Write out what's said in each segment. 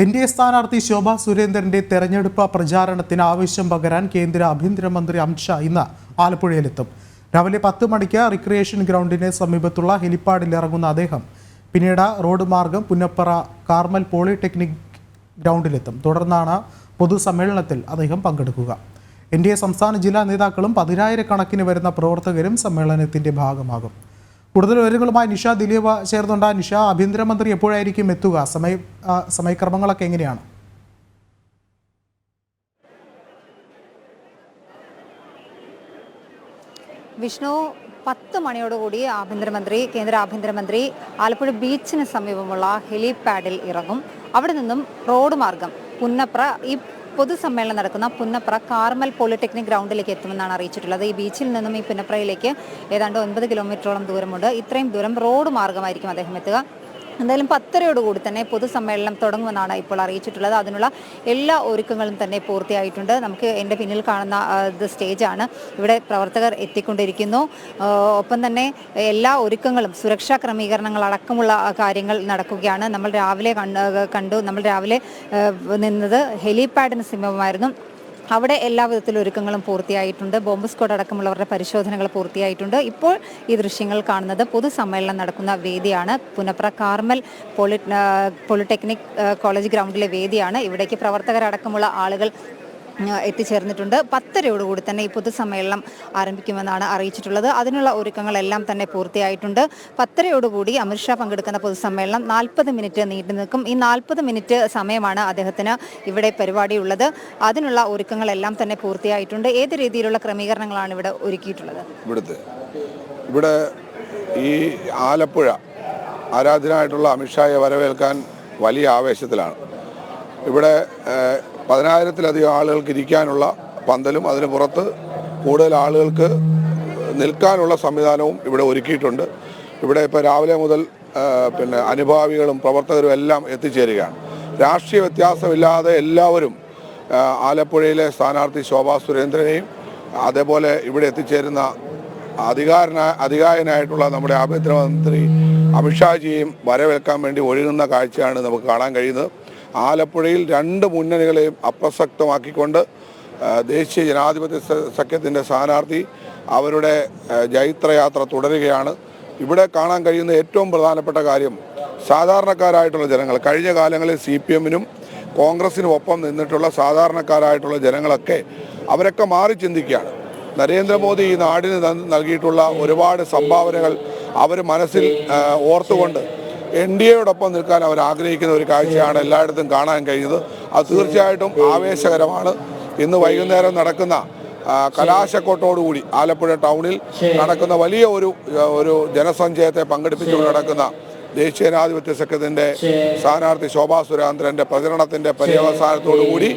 N D A സ്ഥാനാർത്ഥി ശോഭ സുരേന്ദ്രന്റെ തെരഞ്ഞെടുപ്പ് പ്രചാരണത്തിന് ആവശ്യം പകരാൻ കേന്ദ്ര ആഭ്യന്തരമന്ത്രി അമിത്ഷാ ഇന്ന് ആലപ്പുഴയിലെത്തും. രാവിലെ പത്ത് മണിക്ക് റിക്രിയേഷൻ ഗ്രൗണ്ടിന് സമീപത്തുള്ള ഹെലിപ്പാഡിൽ ഇറങ്ങുന്ന അദ്ദേഹം പിന്നീട് റോഡ് മാർഗം പുന്നപ്പറ കാർമൽ പോളിടെക്നിക് ഗ്രൗണ്ടിലെത്തും. തുടർന്നാണ് പൊതുസമ്മേളനത്തിൽ അദ്ദേഹം പങ്കെടുക്കുക. എൻ ഡി എ സംസ്ഥാന ജില്ലാ നേതാക്കളും പതിനായിരക്കണക്കിന് വരുന്ന പ്രവർത്തകരും സമ്മേളനത്തിന്റെ ഭാഗമാകും. കൂടുതൽ വിവരങ്ങളുമായി നിഷ ദിലീപ് ചേർന്നുണ്ട് നിഷ ആഭ്യന്തരമന്ത്രി എപ്പോഴായിരിക്കും എത്തുക? സമയ സമയക്രമങ്ങളൊക്കെ എങ്ങനെയാണ്? വിഷ്ണു പത്ത് മണിയോടുകൂടി ആഭ്യന്തരമന്ത്രി കേന്ദ്ര ആഭ്യന്തരമന്ത്രി ആലപ്പുഴ ബീച്ചിന് സമീപമുള്ള ഹെലിപാഡിൽ ഇറങ്ങും. അവിടെ നിന്നും റോഡ് മാർഗം പുന്നപ്ര ഈ പൊതുസമ്മേളനം നടക്കുന്ന പുന്നപ്ര കാർമൽ പോളിടെക്നിക് ഗ്രൗണ്ടിലേക്ക് എത്തുമെന്നാണ് അറിയിച്ചിട്ടുള്ളത്. ഈ ബീച്ചിൽ നിന്നും ഈ പുന്നപ്രയിലേക്ക് ഏതാണ്ട് ഒൻപത് കിലോമീറ്ററോളം ദൂരമുണ്ട്. ഇത്രയും ദൂരം റോഡ് മാർഗമായിരിക്കും അദ്ദേഹം എത്തുക. എന്തായാലും പത്തരയോടുകൂടി തന്നെ പൊതുസമ്മേളനം തുടങ്ങുമെന്നാണ് ഇപ്പോൾ അറിയിച്ചിട്ടുള്ളത്. അതിനുള്ള എല്ലാ ഒരുക്കങ്ങളും തന്നെ പൂർത്തിയായിട്ടുണ്ട്. നമുക്ക് എന്റെ പിന്നിൽ കാണുന്ന ഇത് സ്റ്റേജാണ്. ഇവിടെ പ്രവർത്തകർ എത്തിക്കൊണ്ടിരിക്കുന്നു. ഒപ്പം തന്നെ എല്ലാ ഒരുക്കങ്ങളും സുരക്ഷാ ക്രമീകരണങ്ങൾ അടക്കമുള്ള കാര്യങ്ങൾ നടക്കുകയാണ്. നമ്മൾ രാവിലെ കണ്ടു. നമ്മൾ രാവിലെ നിന്നത് ഹെലിപാഡിന് സമീപമായിരുന്നു. അവിടെ എല്ലാ വിധത്തിലും ഒരുക്കങ്ങളും പൂർത്തിയായിട്ടുണ്ട്. ബോംബ് സ്ക്വാഡ് അടക്കമുള്ളവരുടെ പരിശോധനകൾ പൂർത്തിയായിട്ടുണ്ട്. ഇപ്പോൾ ഈ ദൃശ്യങ്ങൾ കാണുന്നത് പൊതുസമ്മേളനം നടക്കുന്ന വേദിയാണ്. Punnapra Carmel poly polytechnic college ഗ്രൗണ്ടിലെ വേദിയാണ്. ഇവിടേക്ക് പ്രവർത്തകരടക്കമുള്ള ആളുകൾ എത്തിച്ചേർന്നിട്ടുണ്ട്. പത്തരയോടുകൂടി തന്നെ ഈ പൊതുസമ്മേളനം ആരംഭിക്കുമെന്നാണ് അറിയിച്ചിട്ടുള്ളത്. അതിനുള്ള ഒരുക്കങ്ങളെല്ലാം തന്നെ പൂർത്തിയായിട്ടുണ്ട്. പത്തരയോടുകൂടി അമിത്ഷാ പങ്കെടുക്കുന്ന പൊതുസമ്മേളനം നാൽപ്പത് മിനിറ്റ് നീണ്ടു നിൽക്കും. ഈ നാൽപ്പത് മിനിറ്റ് സമയമാണ് അദ്ദേഹത്തിന് ഇവിടെ പരിപാടിയുള്ളത്. അതിനുള്ള ഒരുക്കങ്ങളെല്ലാം തന്നെ പൂർത്തിയായിട്ടുണ്ട്. ഏത് രീതിയിലുള്ള ക്രമീകരണങ്ങളാണ് ഇവിടെ ഒരുക്കിയിട്ടുള്ളത്? ഇവിടുത്തെ. ഇവിടെ ഈ ആലപ്പുഴ ആരാധനായിട്ടുള്ള അമിത്ഷായെ വരവേൽക്കാൻ വലിയ ആവേശത്തിലാണ്. ഇവിടെ പതിനായിരത്തിലധികം ആളുകൾക്ക് ഇരിക്കാനുള്ള പന്തലും അതിന് പുറത്ത് കൂടുതൽ ആളുകൾക്ക് നിൽക്കാനുള്ള സംവിധാനവും ഇവിടെ ഒരുക്കിയിട്ടുണ്ട്. ഇവിടെ ഇപ്പോൾ രാവിലെ മുതൽ പിന്നെ അനുഭാവികളും പ്രവർത്തകരും എല്ലാം എത്തിച്ചേരുകയാണ്. രാഷ്ട്രീയ വ്യത്യാസമില്ലാതെ എല്ലാവരും ആലപ്പുഴയിലെ സ്ഥാനാർത്ഥി ശോഭാ സുരേന്ദ്രനെയും അതേപോലെ ഇവിടെ എത്തിച്ചേരുന്ന അധികാരന അധികാരനായിട്ടുള്ള നമ്മുടെ ആഭ്യന്തരമന്ത്രി അമിത്ഷാജിയെയും വരവേൽക്കാൻ വേണ്ടി ഒഴുകുന്ന കാഴ്ചയാണ് നമുക്ക് കാണാൻ കഴിയുന്നത്. ആലപ്പുഴയിൽ രണ്ട് മുന്നണികളെയും അപ്രസക്തമാക്കിക്കൊണ്ട് ദേശീയ ജനാധിപത്യ സഖ്യത്തിന്റെ സ്ഥാനാർത്ഥി അവരുടെ ജൈത്രയാത്ര തുടരുകയാണ്. ഇവിടെ കാണാൻ കഴിയുന്ന ഏറ്റവും പ്രധാനപ്പെട്ട കാര്യം സാധാരണക്കാരായിട്ടുള്ള ജനങ്ങൾ കഴിഞ്ഞ കാലങ്ങളിൽ സി പി എമ്മിനും കോൺഗ്രസിനും ഒപ്പം നിന്നിട്ടുള്ള സാധാരണക്കാരായിട്ടുള്ള ജനങ്ങളൊക്കെ അവരൊക്കെ മാറി ചിന്തിക്കുകയാണ്. നരേന്ദ്രമോദി ഈ നാടിന് നൽ- നൽകിയിട്ടുള്ള ഒരുപാട് സംഭാവനകൾ അവർ മനസ്സിൽ ഓർത്തുകൊണ്ട് എൻ ഡി എയോടൊപ്പം നിൽക്കാൻ അവർ ആഗ്രഹിക്കുന്ന ഒരു കാഴ്ചയാണ് എല്ലായിടത്തും കാണാൻ കഴിയുന്നത് അത് തീർച്ചയായിട്ടും ആവേശകരമാണ്. ഇന്ന് വൈകുന്നേരം നടക്കുന്ന കലാശക്കോട്ടോടുകൂടി ആലപ്പുഴ ടൗണിൽ നടക്കുന്ന വലിയ ഒരു ഒരു ജനസഞ്ചയത്തെ പങ്കെടുപ്പിച്ചുകൊണ്ട് നടക്കുന്ന ദേശീയ ജനാധിപത്യ സഖ്യത്തിന്റെ സ്ഥാനാർത്ഥി ശോഭാ സുരേന്ദ്രന്റെ പ്രചരണത്തിന്റെ പര്യവസാനത്തോടുകൂടി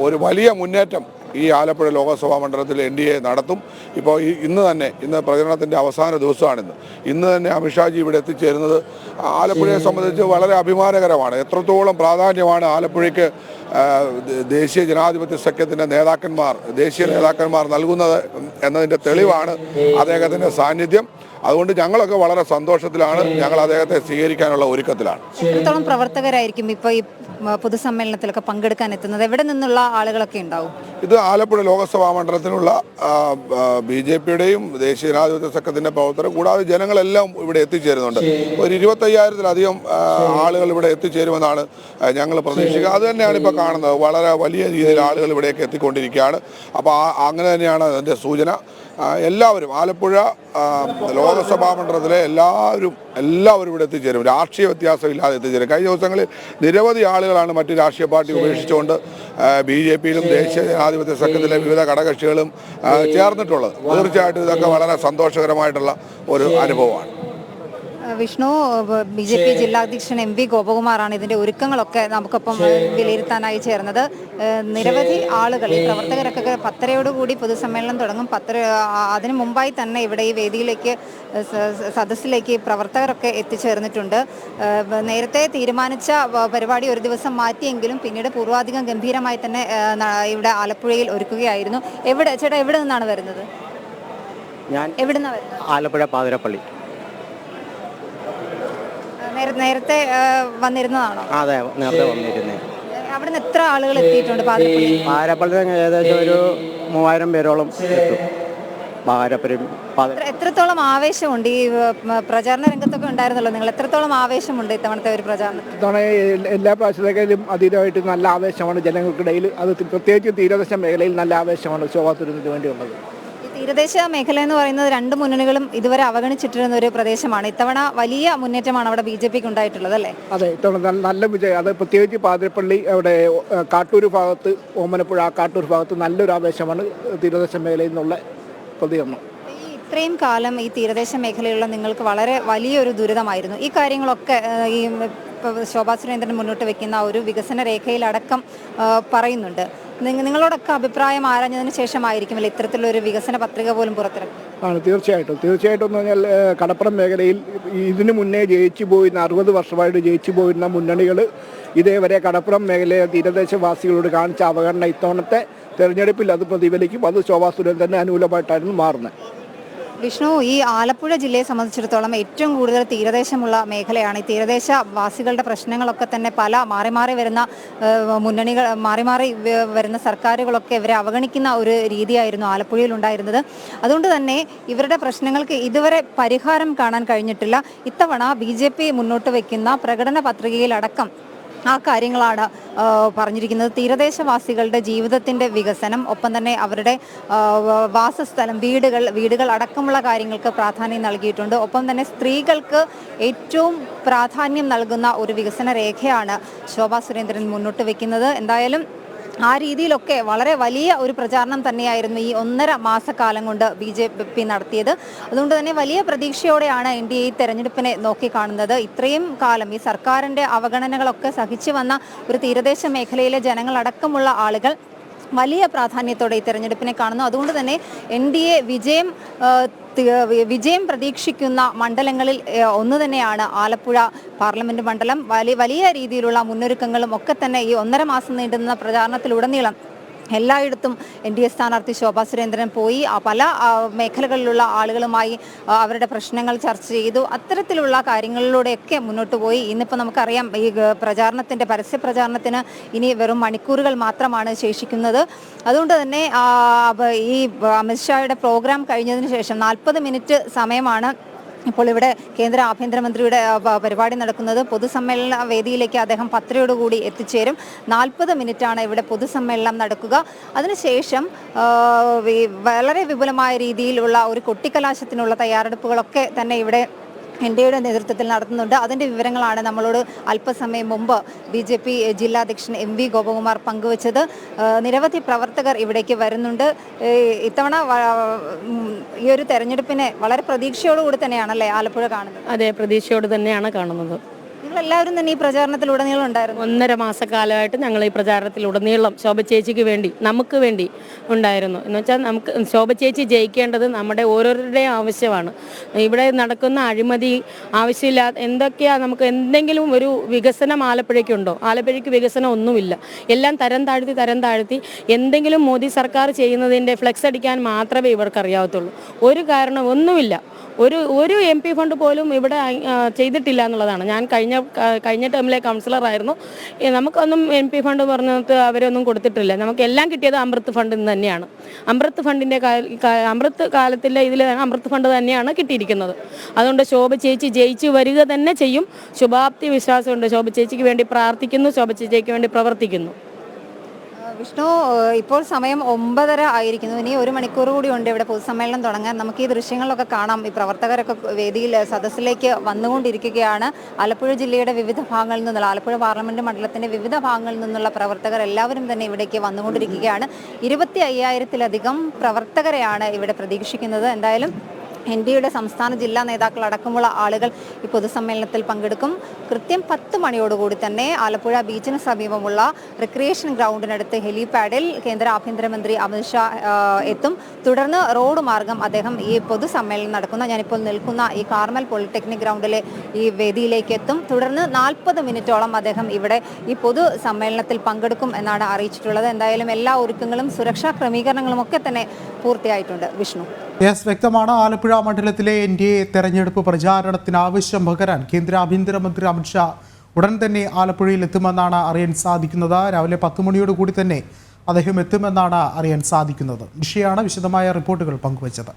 ഒരു വലിയ മുന്നേറ്റം ഈ ആലപ്പുഴ ലോകസഭാ മണ്ഡലത്തിൽ എൻ ഡി എ നടത്തും. ഇപ്പോൾ ഇന്ന് തന്നെ ഇന്ന് പ്രചരണത്തിന്റെ അവസാന ദിവസമാണിന്ന്. ഇന്ന് തന്നെ അമിത്ഷാജി ഇവിടെ എത്തിച്ചേരുന്നത് ആലപ്പുഴയെ സംബന്ധിച്ച് വളരെ അഭിമാനകരമാണ്. എത്രത്തോളം പ്രാധാന്യമാണ് ആലപ്പുഴയ്ക്ക് ദേശീയ ജനാധിപത്യ സഖ്യത്തിന്റെ നേതാക്കന്മാർ ദേശീയ നേതാക്കന്മാർ നൽകുന്നത് എന്നതിന്റെ തെളിവാണ് അദ്ദേഹത്തിന്റെ സാന്നിധ്യം. അതുകൊണ്ട് ഞങ്ങളൊക്കെ വളരെ സന്തോഷത്തിലാണ്. ഞങ്ങൾ അദ്ദേഹത്തെ സ്വീകരിക്കാനുള്ള ഒരുക്കത്തിലാണ്. എത്രത്തോളം പ്രവർത്തകരായിരിക്കും ഇപ്പോൾ ഈ പൊതുസമ്മേളനത്തിലൊക്കെ പങ്കെടുക്കാൻ എത്തുന്നത്? എവിടെ നിന്നുള്ള ആളുകളൊക്കെ ഉണ്ടാവും? ഇത് ആലപ്പുഴ ലോകസഭാ മണ്ഡലത്തിനുള്ള ബി ജെ പിയുടെയും ദേശീയ ജനാധിപത്യ സഖ്യത്തിന്റെ പ്രവർത്തകർ കൂടാതെ ജനങ്ങളെല്ലാം ഇവിടെ എത്തിച്ചേരുന്നുണ്ട്. ഒരു ഇരുപത്തയ്യായിരത്തിലധികം ആളുകൾ ഇവിടെ എത്തിച്ചേരുമെന്നാണ് ഞങ്ങൾ പ്രതീക്ഷിക്കുക. അത് തന്നെയാണ് ഇപ്പോൾ കാണുന്നത്. വളരെ വലിയ രീതിയിൽ ആളുകൾ ഇവിടേക്ക് എത്തിക്കൊണ്ടിരിക്കുകയാണ്. അപ്പോൾ അങ്ങനെ തന്നെയാണ് അതിന്റെ സൂചന. എല്ലാവരും ആലപ്പുഴ ലോകസഭാ മണ്ഡലത്തിലെ എല്ലാവരും എല്ലാവരും ഇവിടെ എത്തിച്ചേരും. രാഷ്ട്രീയ വ്യത്യാസമില്ലാതെ എത്തിച്ചേരും. കഴിഞ്ഞ ദിവസങ്ങളിൽ നിരവധി ആളുകളാണ് മറ്റ് രാഷ്ട്രീയ പാർട്ടി ഉപേക്ഷിച്ചുകൊണ്ട് ബി ജെ പിയിലും ദേശീയ ജനാധിപത്യ സംഘത്തിലെ വിവിധ ഘടകക്ഷികളും ചേർന്നിട്ടുള്ളത്. തീർച്ചയായിട്ടും ഇതൊക്കെ വളരെ സന്തോഷകരമായിട്ടുള്ള ഒരു അനുഭവമാണ്. വിഷ്ണു ബി ജെ പി ജില്ലാ അധ്യക്ഷൻ എം വി ഗോപകുമാറാണ് ഇതിന്റെ ഒരുക്കങ്ങളൊക്കെ നമുക്കൊപ്പം വിലയിരുത്താനായി ചേർന്നത്. നിരവധി ആളുകൾ ഈ പ്രവർത്തകരൊക്കെ പത്തരയോടുകൂടി പൊതുസമ്മേളനം തുടങ്ങും. പത്തര അതിനു മുമ്പായി തന്നെ ഇവിടെ ഈ വേദിയിലേക്ക് സദസ്സിലേക്ക് പ്രവർത്തകരൊക്കെ എത്തിച്ചേർന്നിട്ടുണ്ട്. നേരത്തെ തീരുമാനിച്ച പരിപാടി ഒരു ദിവസം മാറ്റിയെങ്കിലും പിന്നീട് പൂർവാധികം ഗംഭീരമായി തന്നെ ഇവിടെ ആലപ്പുഴയിൽ ഒരുക്കുകയായിരുന്നു. എവിടെ ചേട്ടാ എവിടെ നിന്നാണ് വരുന്നത്? ഞാൻ എവിടെ നിന്നാണ് ആലപ്പുഴ പാതിരപ്പള്ളി. നേരത്തെ വന്നിരുന്നതാണോ? അതെ നേരത്തെ വന്നിരുന്നേ. അവിടുന്ന് എത്ര ആളുകൾ എത്തിയിട്ടുണ്ട് പാതിരപ്പള്ളി പാരപ്പള്ളി ഏകദേശം ഒരു മൂവായിരം പേരോളം എത്തും. പാരപ്പര്യം എത്ര- എത്രത്തോളം ആവേശമുണ്ട് ഈ പ്രചാരണ രംഗത്തൊക്കെ ഉണ്ടായിരുന്നല്ലോ നിങ്ങൾ? എത്രത്തോളം ആവേശമുണ്ട് ഇത്തവണത്തെ ഒരു പ്രചാരണം? ഇത്തവണ എല്ലാ പ്രാവശ്യത്തേക്കാളും അതീതമായിട്ട് നല്ല ആവേശമാണ്. ജനങ്ങൾക്കിടയിൽ അത് പ്രത്യേകിച്ച് തീരദേശ മേഖലയിൽ നല്ല ആവേശമാണ്. ശോഭാ സുരേന്ദ്രന് വേണ്ടിയുള്ളത് തീരദേശ മേഖല എന്ന് പറയുന്നത് രണ്ട് മുന്നണികളും ഇതുവരെ അവഗണിച്ചിട്ടിരുന്ന ഒരു പ്രദേശമാണ്. ഇത്തവണ വലിയ മുന്നേറ്റമാണ് അവിടെ ബി ജെ പിക്ക് ഉണ്ടായിട്ടുള്ളത് അല്ലേ? അതെ ഇത്തവണ നല്ല വിജയം. അത് പ്രത്യേകിച്ച് പാതിരപ്പള്ളി അവിടെ കാട്ടൂർ ഭാഗത്ത് ഓമനപ്പുഴ ആ കാട്ടൂർ ഭാഗത്ത് നല്ലൊരു ആവേശമാണ് തീരദേശ മേഖലയിൽ നിന്നുള്ള പ്രതികരണം. ഈ ഇത്രയും കാലം ഈ തീരദേശ മേഖലയിലുള്ള നിങ്ങൾക്ക് വളരെ വലിയൊരു ദുരിതമായിരുന്നു. ഈ കാര്യങ്ങളൊക്കെ ഈ ശോഭാ സുരേന്ദ്രൻ മുന്നോട്ട് വെക്കുന്ന ഒരു വികസന രേഖയിലടക്കം പറയുന്നുണ്ട്. നിങ്ങളോടൊക്കെ അഭിപ്രായം ആരാഞ്ഞതിന് ശേഷമായിരിക്കും ശേഷമായിരിക്കുമല്ലോ ഇത്തരത്തിലൊരു വികസന പത്രിക പോലും പുറത്തിറക്കും ആണ് തീർച്ചയായിട്ടും. തീർച്ചയായിട്ടും എന്ന് പറഞ്ഞാൽ കടപ്പുറം മേഖലയിൽ ഇതിനു മുന്നേ ജയിച്ചു പോയിരുന്ന അറുപത് വർഷമായിട്ട് ജയിച്ചു പോയിരുന്ന മുന്നണികൾ ഇതേവരെ കടപ്പുറം മേഖലയിലെ തീരദേശവാസികളോട് കാണിച്ച അവഗണന ഇത്തവണത്തെ തെരഞ്ഞെടുപ്പിൽ അത് പ്രതിഫലിക്കും. അത് ശോഭാ തന്നെ അനുകൂലമായിട്ടായിരുന്നു മാറുന്നത്. വിഷ്ണു ഈ ആലപ്പുഴ ജില്ലയെ സംബന്ധിച്ചിടത്തോളം ഏറ്റവും കൂടുതൽ തീരദേശമുള്ള മേഖലയാണ്. ഈ തീരദേശ വാസികളുടെ പ്രശ്നങ്ങളൊക്കെ തന്നെ പല മാറി മാറി വരുന്ന മുന്നണികൾ മാറി മാറി വരുന്ന സർക്കാരുകളൊക്കെ ഇവരെ അവഗണിക്കുന്ന ഒരു രീതിയായിരുന്നു ആലപ്പുഴയിൽ ഉണ്ടായിരുന്നത്. അതുകൊണ്ട് തന്നെ ഇവരുടെ പ്രശ്നങ്ങൾക്ക് ഇതുവരെ പരിഹാരം കാണാൻ കഴിഞ്ഞിട്ടില്ല. ഇത്തവണ ബി മുന്നോട്ട് വയ്ക്കുന്ന പ്രകടന പത്രികയിലടക്കം ആ കാര്യങ്ങളാണ് പറഞ്ഞിരിക്കുന്നത്. തീരദേശവാസികളുടെ ജീവിതത്തിന്റെ വികസനം ഒപ്പം തന്നെ അവരുടെ വാസസ്ഥലം വീടുകൾ വീടുകൾ അടക്കമുള്ള കാര്യങ്ങൾക്ക് പ്രാധാന്യം നൽകിയിട്ടുണ്ട്. ഒപ്പം തന്നെ സ്ത്രീകൾക്ക് ഏറ്റവും പ്രാധാന്യം നൽകുന്ന ഒരു വികസന രേഖയാണ് ശോഭാ സുരേന്ദ്രൻ മുന്നോട്ട് വയ്ക്കുന്നത് എന്തായാലും ആ രീതിയിലൊക്കെ വളരെ വലിയ ഒരു പ്രചാരണം തന്നെയായിരുന്നു ഈ ഒന്നര മാസക്കാലം കൊണ്ട് ബി ജെ പി നടത്തിയത്. അതുകൊണ്ട് തന്നെ വലിയ പ്രതീക്ഷയോടെയാണ് എൻ ഡി എ തെരഞ്ഞെടുപ്പിനെ നോക്കിക്കാണുന്നത് ഇത്രയും കാലം ഈ സർക്കാരിന്റെ അവഗണനകളൊക്കെ സഹിച്ചു വന്ന ഒരു തീരദേശ മേഖലയിലെ ജനങ്ങളടക്കമുള്ള ആളുകൾ വലിയ പ്രാധാന്യത്തോടെ ഈ തെരഞ്ഞെടുപ്പിനെ കാണുന്നു. അതുകൊണ്ട് തന്നെ എൻ ഡി എ വിജയം വിജയം പ്രതീക്ഷിക്കുന്ന മണ്ഡലങ്ങളിൽ ഒന്ന് തന്നെയാണ് ആലപ്പുഴ പാർലമെന്റ് മണ്ഡലം. വലിയ രീതിയിലുള്ള മുന്നൊരുക്കങ്ങളും ഒക്കെ തന്നെ ഈ ഒന്നര മാസം നീണ്ടുന്ന പ്രചാരണത്തിലുടനീളം എല്ലായിടത്തും എൻ ഡി എ സ്ഥാനാർത്ഥി ശോഭാ സുരേന്ദ്രൻ പോയി. പല മേഖലകളിലുള്ള ആളുകളുമായി അവരുടെ പ്രശ്നങ്ങൾ ചർച്ച ചെയ്തു. അത്തരത്തിലുള്ള കാര്യങ്ങളിലൂടെയൊക്കെ മുന്നോട്ട് പോയി. ഇന്നിപ്പോൾ നമുക്കറിയാം ഈ പ്രചാരണത്തിന്റെ പരസ്യ പ്രചാരണത്തിന് ഇനി വെറും മണിക്കൂറുകൾ മാത്രമാണ് ശേഷിക്കുന്നത്. അതുകൊണ്ട് തന്നെ ഈ അമിത്ഷായുടെ പ്രോഗ്രാം കഴിഞ്ഞതിന് ശേഷം നാൽപ്പത് മിനിറ്റ് സമയമാണ് ഇപ്പോൾ ഇവിടെ കേന്ദ്ര ആഭ്യന്തരമന്ത്രിയുടെ പരിപാടി നടക്കുന്നത് പൊതുസമ്മേളന വേദിയിലേക്ക് അദ്ദേഹം പത്തരയോടുകൂടി എത്തിച്ചേരും. നാൽപ്പത് മിനിറ്റാണ് ഇവിടെ പൊതുസമ്മേളനം നടക്കുക. അതിനുശേഷം വളരെ വിപുലമായ രീതിയിലുള്ള ഒരു കൊട്ടിക്കലാശത്തിനുള്ള തയ്യാറെടുപ്പുകളൊക്കെ തന്നെ ഇവിടെ എൻ ഡി നേതൃത്വത്തിൽ നടത്തുന്നുണ്ട്. അതിന്റെ വിവരങ്ങളാണ് നമ്മളോട് അല്പസമയം മുമ്പ് ബി ജെ പി ജില്ലാധ്യക്ഷൻ എം വി ഗോപകുമാർ പങ്കുവച്ചത്. നിരവധി പ്രവർത്തകർ ഇവിടേക്ക് വരുന്നുണ്ട്. ഇത്തവണ ഈ ഒരു തെരഞ്ഞെടുപ്പിനെ വളരെ പ്രതീക്ഷയോടുകൂടി തന്നെയാണല്ലേ ആലപ്പുഴ കാണുന്നത്? അതെ പ്രതീക്ഷയോട് തന്നെയാണ് കാണുന്നത്. എല്ലാവരും തന്നെ ഈ പ്രചാരണത്തിൽ ഉടനീളം ഉണ്ടായിരുന്നു? ഒന്നര മാസക്കാലമായിട്ട് ഞങ്ങൾ ഈ പ്രചാരണത്തിൽ ഉടനീളം ശോഭ ചേച്ചിക്ക് വേണ്ടി നമുക്ക് വേണ്ടി ഉണ്ടായിരുന്നു. എന്ന് വെച്ചാൽ നമുക്ക് ശോഭ ചേച്ചി ജയിക്കേണ്ടത് നമ്മുടെ ഓരോരുടെയും ആവശ്യമാണ്. ഇവിടെ നടക്കുന്ന അഴിമതി ആവശ്യമില്ലാത്ത എന്തൊക്കെയാ നമുക്ക് എന്തെങ്കിലും ഒരു വികസനം ആലപ്പുഴയ്ക്കുണ്ടോ? ആലപ്പുഴയ്ക്ക് വികസനം ഒന്നുമില്ല. എല്ലാം തരം താഴ്ത്തി തരം താഴ്ത്തി എന്തെങ്കിലും മോദി സർക്കാർ ചെയ്യുന്നതിന്റെ ഫ്ലെക്സ് അടിക്കാൻ മാത്രമേ ഇവർക്ക് അറിയാവത്തുള്ളൂ ഒരു കാരണം ഒന്നുമില്ല. ഒരു ഒരു എം പി ഫണ്ട് പോലും ഇവിടെ ചെയ്തിട്ടില്ല എന്നുള്ളതാണ്. ഞാൻ കഴിഞ്ഞ കഴിഞ്ഞ ടേമിലെ കൗൺസിലറായിരുന്നു നമുക്കൊന്നും എം പി ഫണ്ട് പറഞ്ഞത് അവരൊന്നും കൊടുത്തിട്ടില്ല. നമുക്ക് എല്ലാം കിട്ടിയത് അമൃത് ഫണ്ടിൽ നിന്ന് തന്നെയാണ്. അമൃത് ഫണ്ടിന്റെ അമൃത് കാലത്തിലെ ഇതിൽ അമൃത് ഫണ്ട് തന്നെയാണ് കിട്ടിയിരിക്കുന്നത്. അതുകൊണ്ട് ശോഭ ചേച്ചി ജയിച്ചു വരിക തന്നെ ചെയ്യും. ശുഭാപ്തി വിശ്വാസമുണ്ട്. ശോഭ ചേച്ചിക്ക് വേണ്ടി പ്രാർത്ഥിക്കുന്നു. ശോഭ ചേച്ചിക്ക് വേണ്ടി പ്രവർത്തിക്കുന്നു. വിഷ്ണു ഇപ്പോൾ സമയം ഒമ്പതര ആയിരിക്കുന്നു. ഇനി ഒരു മണിക്കൂർ കൂടി ഉണ്ട് ഇവിടെ പൊതുസമ്മേളനം തുടങ്ങാൻ. നമുക്ക് ഈ ദൃശ്യങ്ങളൊക്കെ കാണാം. ഈ പ്രവർത്തകരൊക്കെ വേദിയിൽ സദസ്സിലേക്ക് വന്നുകൊണ്ടിരിക്കുകയാണ്. ആലപ്പുഴ ജില്ലയുടെ വിവിധ ഭാഗങ്ങളിൽ നിന്നുള്ള ആലപ്പുഴ പാർലമെന്റ് മണ്ഡലത്തിന്റെ വിവിധ ഭാഗങ്ങളിൽ നിന്നുള്ള പ്രവർത്തകർ എല്ലാവരും തന്നെ ഇവിടേക്ക് വന്നുകൊണ്ടിരിക്കുകയാണ്. ഇരുപത്തി അയ്യായിരത്തിലധികം പ്രവർത്തകരെയാണ് ഇവിടെ പ്രതീക്ഷിക്കുന്നത്. എന്തായാലും എൻ ഡി എയുടെ സംസ്ഥാന ജില്ലാ നേതാക്കൾ അടക്കമുള്ള ആളുകൾ ഈ പൊതുസമ്മേളനത്തിൽ പങ്കെടുക്കും. കൃത്യം പത്ത് മണിയോടുകൂടി തന്നെ ആലപ്പുഴ ബീച്ചിന് സമീപമുള്ള റിക്രിയേഷൻ ഗ്രൗണ്ടിനടുത്ത് ഹെലിപാഡിൽ കേന്ദ്ര ആഭ്യന്തരമന്ത്രി അമിത്ഷാ എത്തും. തുടർന്ന് റോഡ് മാർഗം അദ്ദേഹം ഈ പൊതുസമ്മേളനം നടക്കുന്ന ഞാനിപ്പോൾ നിൽക്കുന്ന ഈ കാർമൽ പോളിടെക്നിക് ഗ്രൗണ്ടിലെ ഈ വേദിയിലേക്ക് എത്തും. തുടർന്ന് നാൽപ്പത് മിനിറ്റോളം അദ്ദേഹം ഇവിടെ ഈ പൊതുസമ്മേളനത്തിൽ പങ്കെടുക്കും എന്നാണ് അറിയിച്ചിട്ടുള്ളത്. എന്തായാലും എല്ലാ ഒരുക്കങ്ങളും സുരക്ഷാ ക്രമീകരണങ്ങളും ഒക്കെ തന്നെ പൂർത്തിയായിട്ടുണ്ട്. വിഷ്ണു. യെസ് വ്യക്തമാണ്. ആലപ്പുഴ മണ്ഡലത്തിലെ എൻ ഡി എ തെരഞ്ഞെടുപ്പ് പ്രചാരണത്തിന് ആവശ്യം പകരാൻ കേന്ദ്ര ആഭ്യന്തരമന്ത്രി അമിത്ഷാ ഉടൻ തന്നെ ആലപ്പുഴയിൽ എത്തുമെന്നാണ് അറിയാൻ സാധിക്കുന്നത്. രാവിലെ പത്ത് മണിയോട് കൂടി തന്നെ അദ്ദേഹം എത്തുമെന്നാണ് അറിയാൻ സാധിക്കുന്നത്. നിഷയാണ് വിശദമായ റിപ്പോർട്ടുകൾ പങ്കുവച്ചത്.